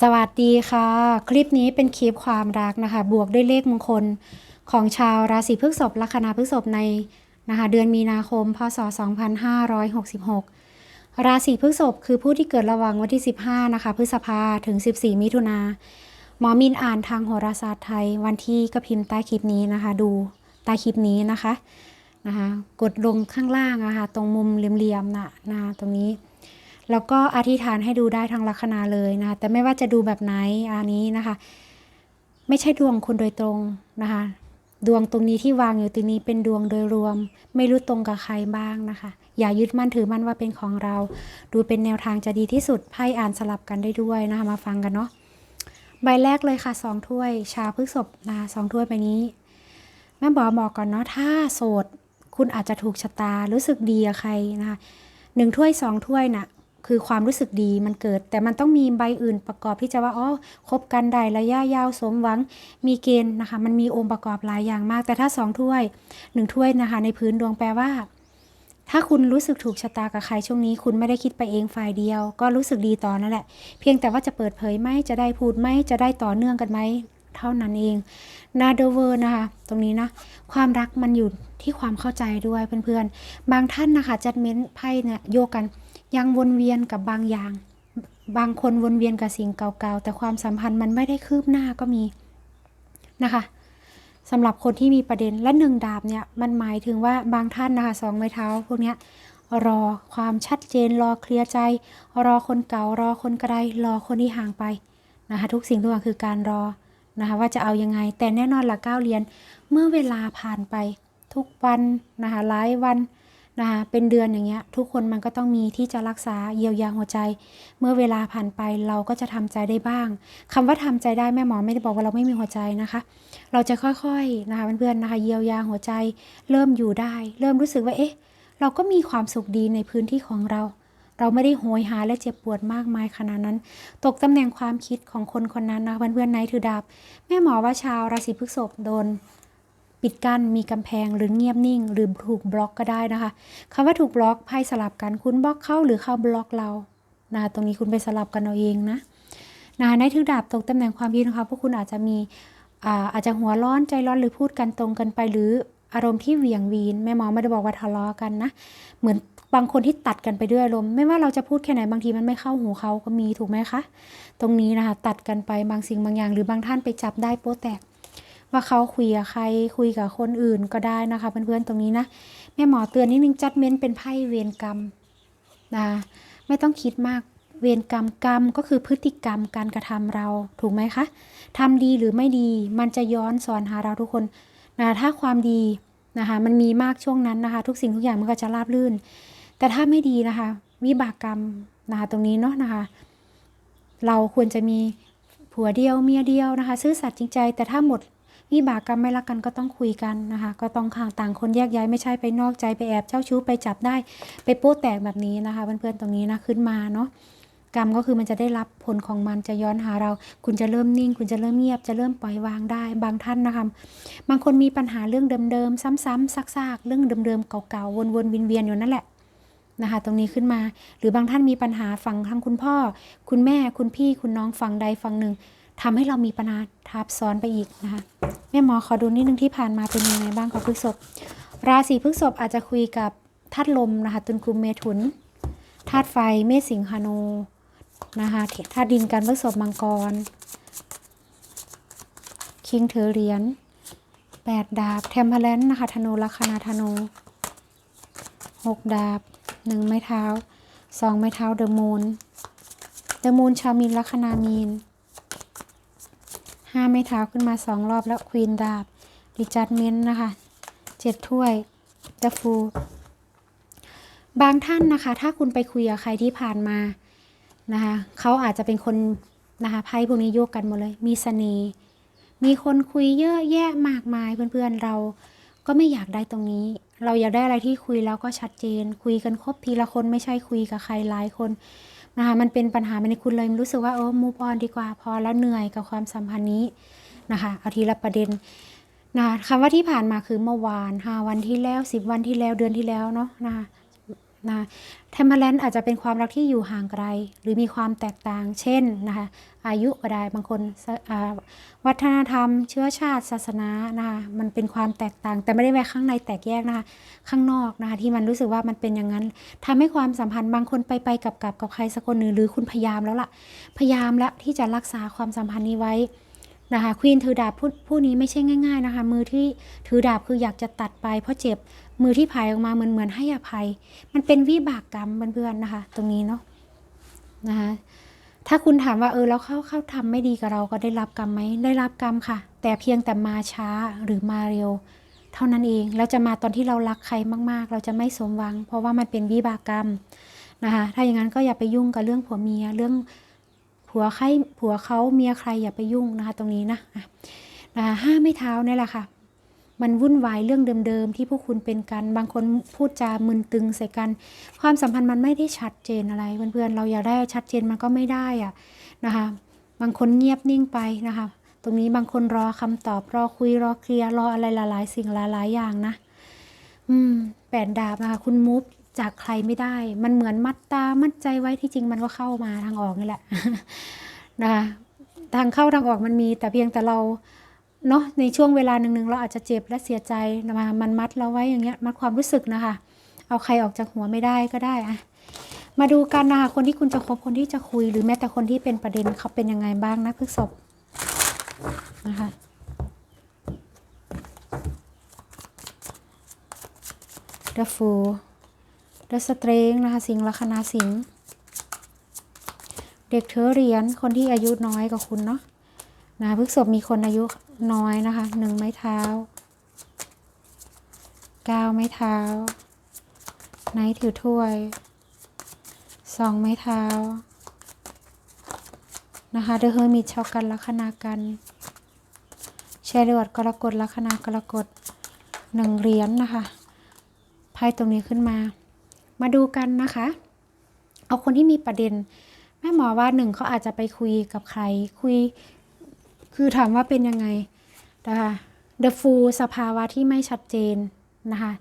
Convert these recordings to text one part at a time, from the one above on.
สวัสดีค่ะ คลิปนี้เป็นคลิปความรักนะคะ บวกด้วยเลขมงคลของชาวราศีพฤษภลัคนาพฤษภในนะคะ เดือนมีนาคม พศ 2566 ราศีพฤษภคือผู้ที่เกิดระหว่างวันที่ 15 นะคะ พฤษภาถึง 14 มิถุนาหมอมินอ่านทางโหราศาสตร์ไทย วันที่ก็พิมพ์ใต้คลิปนี้นะคะ ดูใต้คลิปนี้นะคะนะคะ กดลงข้างล่างนะคะ ตรงมุมเหลี่ยมๆนะนะตรงนี้ แล้วก็อธิษฐานให้ดูได้ทั้งลัคนาเลยนะคะแต่ไม่ว่าจะดูแบบไหนอันนี้นะคะ ไม่ใช่ดวงคุณโดยตรงนะคะ ดวงตรงนี้ที่วางอยู่ตรงนี้เป็นดวงโดยรวม ไม่รู้ตรงกับใครบ้างนะคะ อย่ายึดมั่นถือมั่นว่าเป็นของเรา ดูเป็นแนวทางจะดีที่สุดไพ่อ่านสลับกันได้ด้วยนะคะมาฟังกันเนาะใบแรกเลยค่ะสองถ้วย ชาพฤกษบนะสองถ้วยใบนี้แม่บอกบอกก่อนเนาะถ้าโสด คุณอาจจะถูกชะตารู้สึกดีกับใครนะคะหนึ่งถ้วยสองถ้วยน่ะ คือความรู้สึกดีมันเกิด แต่มันต้องมีใบอื่นประกอบที่จะว่าอ๋อคบกันได้ระยะยาวสมหวัง มีเกณฑ์นะคะ มันมีองค์ประกอบหลายอย่างมาก แต่ถ้าสองถ้วยหนึ่งถ้วยนะคะ ในพื้นดวงแปลว่า ถ้าคุณรู้สึกถูกชะตากับใครช่วงนี้ คุณไม่ได้คิดไปเองฝ่ายเดียว ก็รู้สึกดีต่อนั่นแหละ เพียงแต่ว่าจะเปิดเผยไหมจะได้พูดไหมจะได้ต่อเนื่องกันไหมเท่านั้นเองนาเดเวอร์นะคะ ตรงนี้นะ ความรักมันอยู่ที่ความเข้าใจด้วยเพื่อนๆ บางท่านนะคะจัดเม้นไพ่เนี่ยโยกกัน ยังวนเวียนกับบางอย่าง บางคนวนเวียนกับสิ่งเก่าๆ แต่ความสัมพันธ์มันไม่ได้คืบหน้าก็มีนะคะสำหรับคนที่มีประเด็นและหนึ่งดาบเนี่ยมันหมายถึงว่าบางท่านนะคะสองไม้เท้าพวกเนี้ยรอความชัดเจนรอเคลียร์ใจ รอคนเก่ารอคนกระไดรอคนที่ห่างไปนะคะทุกสิ่งทุกอย่างคือการรอนะคะว่าจะเอายังไง แต่แน่นอนหลักเก้าเรียน เมื่อเวลาผ่านไปทุกวันนะคะหลายวัน นะคะเป็นเดือนอย่างเงี้ยทุกคนมันก็ต้องมีที่จะรักษาเยียวยาหัวใจ เมื่อเวลาผ่านไปเราก็จะทำใจได้บ้างคำว่าทำใจได้แม่หมอไม่ได้บอกว่าเราไม่มีหัวใจนะคะ เราจะค่อยๆนะคะเพื่อนๆนะคะเยียวยาหัวใจ เริ่มอยู่ได้ เริ่มรู้สึกว่าเอ๊ะ เราก็มีความสุขดีในพื้นที่ของเรา เราไม่ได้โหยหาและเจ็บปวดมากมายขนาดนั้น ตกตำแหน่งความคิดของคนคนนั้นนะเพื่อนๆนท์ถือดาบแม่หมอว่าชาวราศีพฤษภโดน ปิดกั้นมีกำแพงหรือเงียบนิ่ง หรือถูกบล็อกก็ได้นะคะคำว่าถูกบล็อกไพ่สลับกันคุณบล็อกเข้าหรือเข้าบล็อกเรานะคะตรงนี้คุณไปสลับกันเอาเองนะนะคะในถือดาบตกตำแหน่งความคิดนะคะพวกคุณอาจจะมีอาอาจจะหัวร้อนใจร้อนหรือพูดกันตรงกันไปหรืออารมณ์ที่เหวี่ยงวีนแม่หมอไม่ได้บอกว่าทะเลาะกันนะ เหมือนบางคนที่ตัดกันไปด้วยอารมณ์ไม่ว่าเราจะพูดแค่ไหนบางทีมันไม่เข้าหูเขาก็มีถูกไหมคะ ตรงนี้นะคะตัดกันไปบางสิ่งบางอย่าง หรือบางท่านไปจับได้โป๊แตก ว่าเขาคุยกับใครคุยกับคนอื่นก็ได้นะคะ เพื่อนๆตรงนี้นะแม่หมอเตือนนิดนึงจัดเม้นเป็นไพ่เวรกรรมนะไม่ต้องคิดมากเวรกรรมกรรมก็คือพฤติกรรมการกระทำเราถูกไหมคะทำดีหรือไม่ดีมันจะย้อนสอนหาเราทุกคนนะถ้าความดีนะคะมันมีมากช่วงนั้นนะคะ ทุกสิ่งทุกอย่างมันก็จะราบรื่น แต่ถ้าไม่ดีนะคะ วิบากกรรมนะคะตรงนี้เนาะนะคะ เราควรจะมีผัวเดียวเมียเดียวนะคะ ซื่อสัตย์จริงใจ แต่ถ้าหมด วิบากกรรมไม่รักกันก็ต้องคุยกันนะคะ ก็ต้องห่างต่างคนแยกย้ายไม่ใช่ไปนอกใจไปแอบเจ้าชู้ไปจับได้ไปโป๊แตกแบบนี้นะคะ เพื่อนๆตรงนี้นะขึ้นมาเนาะกรรมก็คือมันจะได้รับผลของมันจะย้อนหาเรา คุณจะเริ่มนิ่ง คุณจะเริ่มเงียบ จะเริ่มปล่อยวางได้ บางท่านนะคะ บางคนมีปัญหาเรื่องเดิมๆ ซ้ำๆซักๆ เรื่องเดิมๆ เก่าๆ วนๆ เวียนๆ อยู่นั่นแหละนะคะ ตรงนี้ขึ้นมา หรือบางท่านมีปัญหาฝั่งทั้งคุณพ่อ คุณแม่ คุณพี่ คุณน้องฝั่งใดฝั่งหนึ่ง ทำให้เรามีปัญหาทับซ้อนไปอีกนะคะแม่หมอขอดูนิดนึงที่ผ่านมาเป็นยังไงบ้างกับพฤษภราศีพฤษภอาจจะคุยกับธาตุลมนะคะตุลกลุ่มเมถุนธาตุไฟเมษสิงหานูนะคะธาตุดินการพฤษภมังกร คิงถือเหรียญแปดดาบ เทมเพลนนะคะธนูลัคนาธนูหกดาบหนึ่งไม้เท้าสองไม้เท้าเดอะมูนเดอะมูนชาวมีนลัคนามีน ห้าไม้เท้าขึ้นมาสองรอบแล้วควีนดาบดิจัดเมนนะคะเจ็ดถ้วยเดอะฟูบางท่านนะคะ ถ้าคุณไปคุยกับใครที่ผ่านมานะคะเขาอาจจะเป็นคนนะคะไพ่พวกนี้โยกกันหมดเลย มีเสน่ห์มีคนคุยเยอะแยะมากมายเพื่อนๆเราก็ไม่อยากได้ตรงนี้ เราอยากได้อะไรที่คุยแล้วก็ชัดเจน คุยกันครบทีละคนไม่ใช่คุยกับใครหลายคน นะคะมันเป็นปัญหาในคุณเลยรู้สึกว่าโอ้มูฟออนดีกว่า พอแล้วเหนื่อยกับความสัมพันธ์นี้นะคะเอาทีละประเด็นนะคำว่าที่ผ่านมาคือเมื่อวานห้าวันที่แล้วสิบวันที่แล้วเดือนที่แล้วเนาะนะคะ นะเทมเพลนอาจจะเป็นความรักที่อยู่ห่างไกล หรือมีความแตกต่าง เช่นนะคะอายุก็ได้บางคนวัฒนธรรม เชื้อชาติศาสนานะคะมันเป็นความแตกต่าง แต่ไม่ได้แวะข้างในแตกแยกนะคะข้างนอกนะคะที่มันรู้สึกว่ามันเป็นอย่างนั้นทำให้ความสัมพันธ์บางคนไปไปกับกับกับใครสักคนหนึ่งหรือคุณพยายามแล้วล่ะพยายามแล้วที่จะรักษาความสัมพันธ์นี้ไว้ นะคะควีนถือดาบผู้ผู้นี้ไม่ใช่ง่าย ๆนะคะ มือที่ถือดาบคืออยากจะตัดไป เพราะเจ็บมือที่ผายออกมาเหมือนเหมือนให้อภัย มันเป็นวิบากกรรมเพื่อนๆนะคะ ตรงนี้เนาะนะคะถ้าคุณถามว่าเออแล้วเขาเขาทำไม่ดีกับเราก็ได้รับกรรมไหมได้รับกรรมค่ะ แต่เพียงแต่มาช้าหรือมาเร็ว เท่านั้นเองแล้วจะมาตอนที่เรารักใครมากๆ เราจะไม่สมหวัง เพราะว่ามันเป็นวิบากกรรมนะคะถ้าอย่างนั้นก็อย่าไปยุ่งกับเรื่องผัวเมียเรื่อง ผัวใครผัวเขาเมียใครอย่าไปยุ่งนะคะตรงนี้นะนะคะห้าไม่เท้าเนี่ยแหละค่ะ มันวุ่นวายเรื่องเดิมๆที่พวกคุณเป็นกัน บางคนพูดจามึนตึงใส่กัน ความสัมพันธ์มันไม่ได้ชัดเจนอะไรเพื่อนๆเราอยากได้ชัดเจนมันก็ไม่ได้อะนะคะบางคนเงียบนิ่งไปนะคะตรงนี้บางคนรอคำตอบรอคุยรอเคลียร์รออะไรหลายๆ สิ่งหลายๆอย่างนะ อืมแปดดาบนะคะคุณมุฟ จากใครไม่ได้ มันเหมือนมัดตามัดใจไว้ที่จริงมันก็เข้ามาทางออกนี่แหละนะคะทางเข้าทางออกมันมีแต่เพียงแต่เราเนาะในช่วงเวลาหนึ่งๆเราอาจจะเจ็บและเสียใจนะคะมันมัดเราไว้อย่างเงี้ยมัดความรู้สึกนะคะ เอาใครออกจากหัวไม่ได้ก็ได้อะมาดูกันนะคะคนที่คุณจะคบคนที่จะคุย หรือแม้แต่คนที่เป็นประเด็นเขาเป็นยังไงบ้างนะพฤกษบนะคะเรฟู The Fool The Strength นะคะ สิงลัคนาสิงเด็กเธอเหรียญคนที่อายุน้อยกว่าคุณเนาะนะพฤกษบมีคนอายุน้อยนะคะหนึ่งไม้เท้าเก้าไม้เท้าไนท์ถือถ้วยสองไม้เท้านะคะเดอะเฮอร์มิตชาวกันลัคนากันแชร์วดกรกฎลัคนากรกฎหนึ่งเหรียญนะคะไพ่ตรงนี้ขึ้นมา มาดูกันนะคะ เอาคนที่มีประเด็น แม่หมอว่าหนึ่งเขาอาจจะไปคุยกับใครคุย คือถามว่าเป็นยังไงนะคะ The Fool สภาวะที่ไม่ชัดเจนนะคะ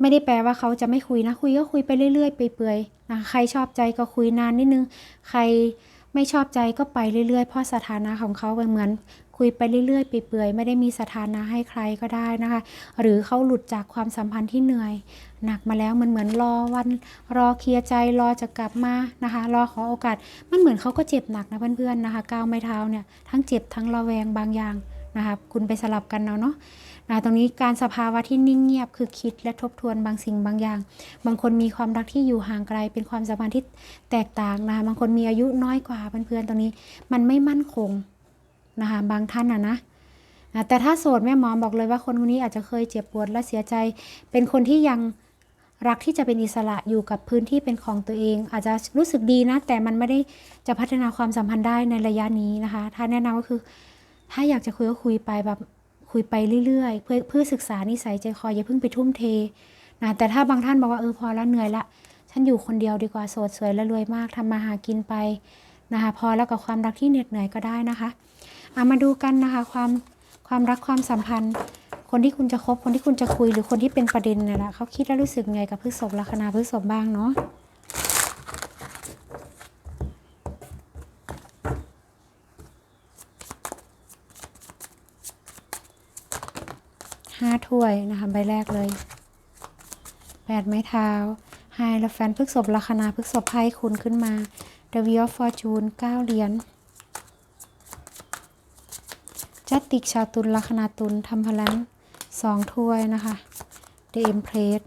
ไม่ได้แปลว่าเขาจะไม่คุยนะ คุยก็คุยไปเรื่อยๆไปเปื่อยนะคะใครชอบใจก็คุยนานนิดนึง ใครไม่ชอบใจก็ไปเรื่อยๆ เพราะสถานะของเขาเป็นเหมือน คุยไปเรื่อยๆไปเปื่อยไม่ได้มีสถานะให้ใครก็ได้นะคะ หรือเขาหลุดจากความสัมพันธ์ที่เหนื่อย หนักมาแล้วมันเหมือนรอวันรอเคลียร์ใจรอจะกลับมานะคะ รอขอโอกาสมันเหมือนเขาก็เจ็บหนักนะเพื่อนๆนะคะก้าวไม้เท้าเนี่ยทั้งเจ็บทั้งระแวงบางอย่างนะคะคุณไปสลับกันเอาะเนาะนะตรงนี้การสภาวะที่นิ่งเงียบคือคิดและทบทวนบางสิ่งบางอย่าง บางคนมีความรักที่อยู่ห่างไกล เป็นความสัมพันธ์ที่แตกต่างนะคะบางคนมีอายุน้อยกว่าเพื่อนๆตรงนี้ มันไม่มั่นคง นะคะบางท่านอะนะแต่ถ้าโสดแม่หมอบอกเลยว่าคนคนนี้อาจจะเคยเจ็บปวดและเสียใจ เป็นคนที่ยังรักที่จะเป็นอิสระอยู่กับพื้นที่เป็นของตัวเอง อาจจะรู้สึกดีนะ แต่มันไม่ได้จะพัฒนาความสัมพันธ์ได้ในระยะนี้นะคะ ถ้าแนะนำก็คือ ถ้าอยากจะคุยก็คุยไปแบบคุยไปเรื่อยๆ เพื่อเพื่อศึกษานิสัยใจคออย่าเพิ่งไปทุ่มเทนะแต่ถ้าบางท่านบอกว่าเออพอแล้วเหนื่อยละ ฉันอยู่คนเดียวดีกว่าโสดสวยและรวยมากทำมาหากินไปนะคะพอแล้วกับความรักที่เหน็ดเหนื่อยก็ได้นะคะ เอามาดูกันนะคะ ความความรักความสัมพันธ์ คนที่คุณจะคบคนที่คุณจะคุยหรือคนที่เป็นประเด็นนี่แหละเขาคิดและรู้สึกไงกับพฤษภลัคนาพฤษภบ้างเนาะห้าถ้วยนะคะใบแรกเลยแปดไม้เท้าไฮและแฟนพฤษภลัคนาพฤษภไพ่คุณขึ้นมา The Wheel of Fortune เก้าเหรียญ จั ติกชาตุลลัคนาตุลทำพลังสองถ้วยนะคะ The Empress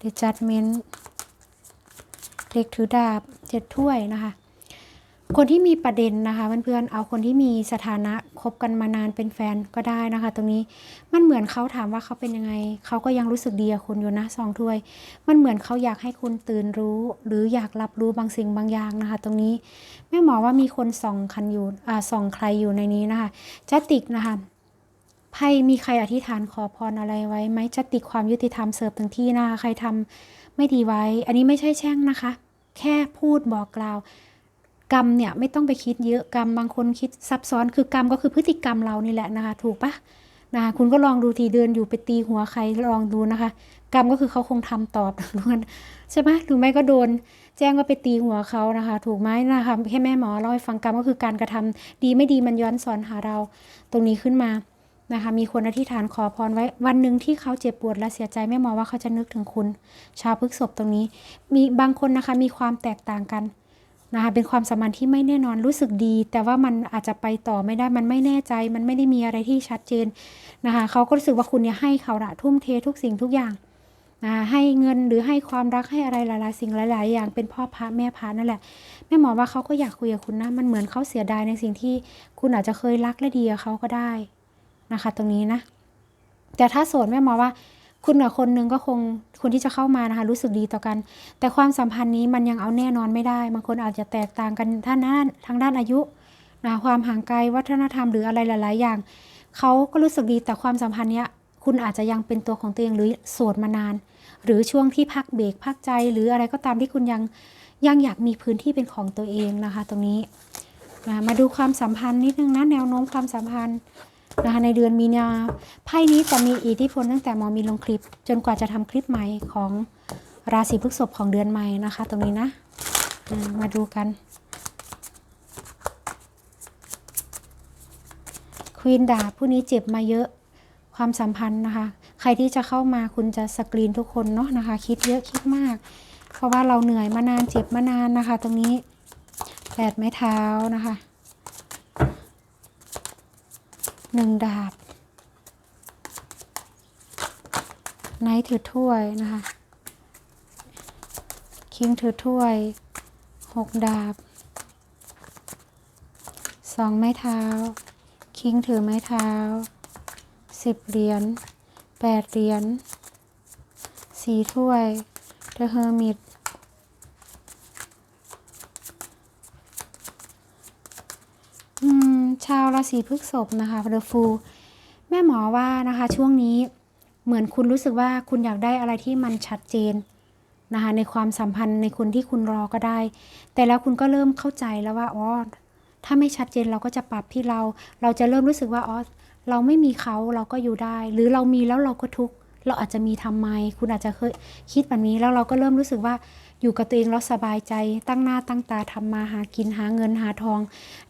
The Judgment เด็กถือดาบเจ็ดถ้วยนะคะ คนที่มีประเด็นนะคะเพื่อนๆเอาคนที่มีสถานะคบกันมานานเป็นแฟนก็ได้นะคะ ตรงนี้มันเหมือนเขาถามว่าเขาเป็นยังไงเขาก็ยังรู้สึกดีกับคุณอยู่นะสองถ้วย มันเหมือนเขาอยากให้คุณตื่นรู้ หรืออยากรับรู้บางสิ่งบางอย่างนะคะ ตรงนี้แม่หมอว่ามีคนส่องคันอยู่อ่าส่องใครอยู่ในนี้นะคะจัตติกนะคะไพ่มีใครอธิษฐานขอพรอะไรไว้ไหมจัตติกความยุติธรรมเสิร์ฟถึงที่นะคะใครทำไม่ดีไว้ อันนี้ไม่ใช่แช่งนะคะ แค่พูดบอกกล่าว กรรมเนี่ยไม่ต้องไปคิดเยอะกรรมบางคนคิดซับซ้อนคือกรรมก็คือพฤติกรรมเรานี่แหละนะคะ ถูกปะนะคะคุณก็ลองดูทีเดินอยู่ไปตีหัวใครลองดูนะคะ กรรมก็คือเขาคงทำตอบใช่ไหมหรือไม่ก็โดน แจ้งว่าไปตีหัวเขานะคะ ถูกไหมนะคะแค่แม่หมอเล่าให้ฟังกรรมก็คือการกระทำดีไม่ดีมันย้อนสอนหาเรา ตรงนี้ขึ้นมานะคะมีคนอธิษฐานขอพรไว้วันหนึ่งที่เขาเจ็บปวดและเสียใจแม่หมอว่าเขาจะนึกถึงคุณ ชาวพฤกษบตรงนี้ มีบางคนนะคะมีความแตกต่างกัน นะคะเป็นความสัมพันธ์ที่ไม่แน่นอนรู้สึกดี แต่ว่ามันอาจจะไปต่อไม่ได้มันไม่แน่ใจ มันไม่ได้มีอะไรที่ชัดเจนนะคะเขาก็รู้สึกว่าคุณเนี่ยให้เขาละทุ่มเททุกสิ่งทุกอย่างนะะให้เงินหรือให้ความรักให้อะไรหลายๆ สิ่งหลาย ๆ อย่างเป็นพ่อพระแม่พระนั่นแหละแม่หมอว่าเขาก็อยากคุยกับคุณนะมันเหมือนเขาเสียดายในสิ่งที่คุณอาจจะเคยรักและดีกับเขาก็ได้นะคะ ตรงนี้นะแต่ถ้าโสดแม่หมอว่า คุณกับคนหนึงก็คงคนที่จะเข้ามานะคะ รู้สึกดีต่อกัน แต่ความสัมพันธ์นี้มันยังเอาแน่นอนไม่ได้บางคนอาจจะแตกต่างกันท่านด้านทางด้านอายุนะความห่างไกลวัฒนธรรมหรืออะไรหลาย ๆ อย่างเขาก็รู้สึกดีแต่ความสัมพันธ์เนี้ยคุณอาจจะยังเป็นตัวของตัวเองหรือโสดมานาน หรือช่วงที่พักเบรกพักใจ หรืออะไรก็ตามที่คุณยังยังอยากมีพื้นที่เป็นของตัวเองนะคะ ตรงนี้นะมาดูความสัมพันธ์นิดนึงนะแนวโน้มความสัมพันธ์ นะคะในเดือนมีนาไพ่นี้จะมีอิทธิพลตั้งแต่มอมีลงคลิป จนกว่าจะทำคลิปใหม่ของราศีพฤษภของเดือนใหม่นะคะ ตรงนี้นะมาดูกัน ควีนดาบผู้นี้เจ็บมาเยอะความสัมพันธ์นะคะ ใครที่จะเข้ามาคุณจะสกรีนทุกคนเนาะนะคะ คิดเยอะคิดมาก เพราะว่าเราเหนื่อยมานานเจ็บมานานนะคะ ตรงนี้แปดไม้เท้านะคะ หนึ่งดาบไนท์ถือถ้วยนะคะคิงถือถ้วยหกดาบสองไม้เท้า คิงถือไม้เท้าสิบเหรียญแปดเหรียญสี่ถ้วยเดอะเฮอร์มิตอืม ชาวราศีพฤษภนะคะเดอะฟูแม่หมอว่านะคะช่วงนี้เหมือนคุณรู้สึกว่าคุณอยากได้อะไรที่มันชัดเจนนะคะในความสัมพันธ์ในคนที่คุณรอก็ได้ แต่แล้วคุณก็เริ่มเข้าใจแล้วว่าอ๋อถ้าไม่ชัดเจนเราก็จะปรับที่เรา เราจะเริ่มรู้สึกว่าอ๋อเราไม่มีเขาเราก็อยู่ได้ หรือเรามีแล้วเราก็ทุกข์เราอาจจะมีทำไม คุณอาจจะเคยคิดแบบนี้แล้วเราก็เริ่มรู้สึกว่า อยู่กับตัวเองแล้วสบายใจ ตั้งหน้าตั้งตาทำมาหากินหาเงินหาทอง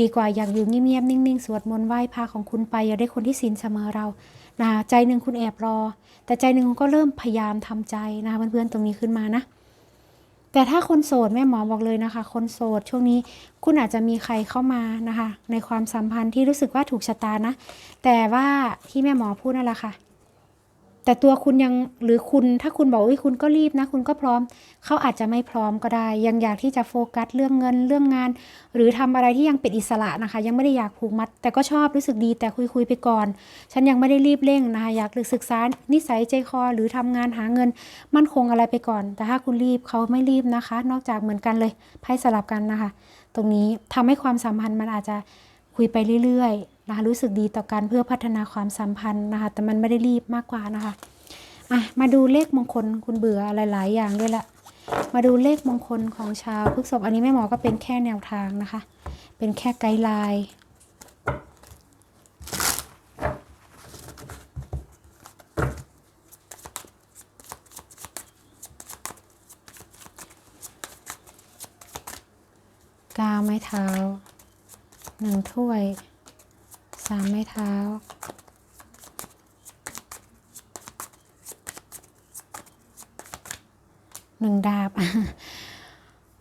ดีกว่าอยากอยู่เงียบๆนิ่งๆ สวดมนต์ไหว้พระของคุณไป อย่าได้คนที่ศีลเสมอเรานะใจหนึ่งคุณแอบรอ แต่ใจหนึ่งคุณก็เริ่มพยายามทำใจนะคะเพื่อนๆตรงนี้ขึ้นมานะแต่ถ้าคนโสดแม่หมอบอกเลยนะคะ คนโสดช่วงนี้คุณอาจจะมีใครเข้ามานะคะ ในความสัมพันธ์ที่รู้สึกว่าถูกชะตานะ แต่ว่าที่แม่หมอพูดนั่นแหละค่ะ แต่ตัวคุณยังหรือคุณถ้าคุณบอกว่าคุณก็รีบนะ คุณก็พร้อม เขาอาจจะไม่พร้อมก็ได้ ยังอยากที่จะโฟกัสเรื่องเงินเรื่องงาน หรือทำอะไรที่ยังเป็นอิสระนะคะ ยังไม่ได้อยากผูกมัด แต่ก็ชอบรู้สึกดีแต่คุยคุยไปก่อน ฉันยังไม่ได้รีบเร่งนะคะอยากศึกษานิสัยใจคอ หรือทำงานหาเงิน มั่นคงอะไรไปก่อน แต่ถ้าคุณรีบเขาไม่รีบนะคะ นอกจากเหมือนกันเลยไพ่สลับกันนะคะ ตรงนี้ทำให้ความสัมพันธ์มันอาจจะคุยไปเรื่อยๆ นะคะรู้สึกดีต่อกันเพื่อพัฒนาความสัมพันธ์นะคะแต่มันไม่ได้รีบมากกว่านะคะอะมาดูเลขมงคลคุณเบื่อหลาย ๆ อย่างด้วยละมาดูเลขมงคลของชาวพฤกษภอันนี้แม่หมอก็เป็นแค่แนวทางนะคะ เป็นแค่ไกด์ไลน์ก้าไม้เท้าหนึ่งถ้วย สามไม้เท้า หนึ่งดาบ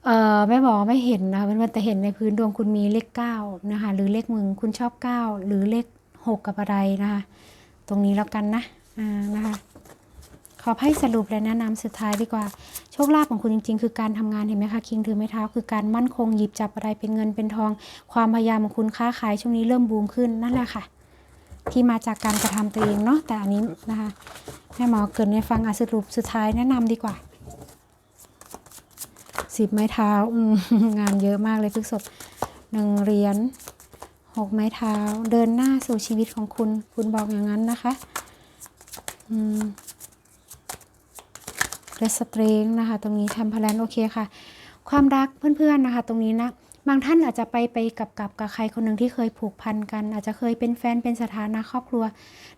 เออแม่บอกไม่เห็นนะคะเป็นว่าแต่เห็นในพื้นดวงคุณมีเลขเก้านะคะ หรือเลขมึงคุณชอบเก้าหรือเลขหกกับอะไรนะคะ ตรงนี้แล้วกันนะ อ่า นะคะ ขอให้สรุปและแนะนำสุดท้ายดีกว่า โชคลาภของคุณจริง ๆ คือการทำงานเห็นไหมคะคิงถือไม้เท้าคือการมั่นคงหยิบจับอะไรเป็นเงินเป็นทอง ความพยายามของคุณค้าขายช่วงนี้เริ่มบูมขึ้นนั่นแหละค่ะ ที่มาจากการกระทำตัวเองเนาะแต่อันนี้นะคะแม่หมอเกินในฟังอะสรุปสุดท้ายแนะนำดีกว่าสิบไม้เท้าอืงานเยอะมากเลยพฤกษบหนึ่งเหรียญหกไม้เท้า เดินหน้าสู่ชีวิตของคุณ คุณบอกอย่างนั้นนะคะ อืม เดสตรงนะคะ ตรงนี้ทำพลันโอเคค่ะ ความรักเพื่อนๆนะคะ ตรงนี้นะบางท่านอาจจะไปไปกับกับกับใครคนหนึ่งที่เคยผูกพันกัน อาจจะเคยเป็นแฟนเป็นสถานะครอบครัว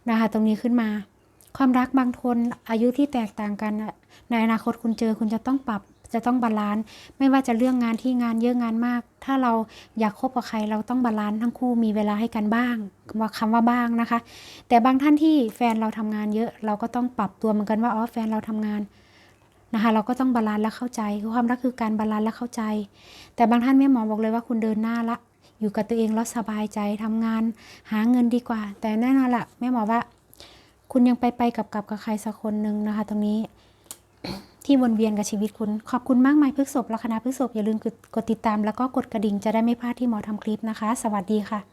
นะคะ ตรงนี้ขึ้นมา ความรักบางคนอายุที่แตกต่างกันในอนาคตคุณเจอคุณจะต้องปรับจะต้องบาลานซ์ไม่ว่าจะเรื่องงานที่งานเยอะงานมาก ถ้าเราอยากคบกับใครเราต้องบาลานซ์ทั้งคู่มีเวลาให้กันบ้างว่าคำว่าบ้างนะคะ แต่บางท่านที่แฟนเราทำงานเยอะ เราก็ต้องปรับตัวเหมือนกันว่าอ๋อแฟนเราทำงาน นะคะเราก็ต้องบาลานซ์และเข้าใจคือความรักคือการบาลานซ์และเข้าใจ แต่บางท่านแม่หมอบอกเลยว่าคุณเดินหน้าละ อยู่กับตัวเองแล้วสบายใจทำงานหาเงินดีกว่า แต่แน่นอนละแม่หมอว่า คุณยังไปไปกับกับกับใครสักคนหนึ่งนะคะ ตรงนี้ที่วนเวียนกับชีวิตคุณ ขอบคุณมากมายพฤกษบและคณะพฤกษบอย่าลืมกดกดติดตามแล้วก็กดกระดิ่งจะได้ไม่พลาดที่หมอทำคลิปนะคะ สวัสดีค่ะ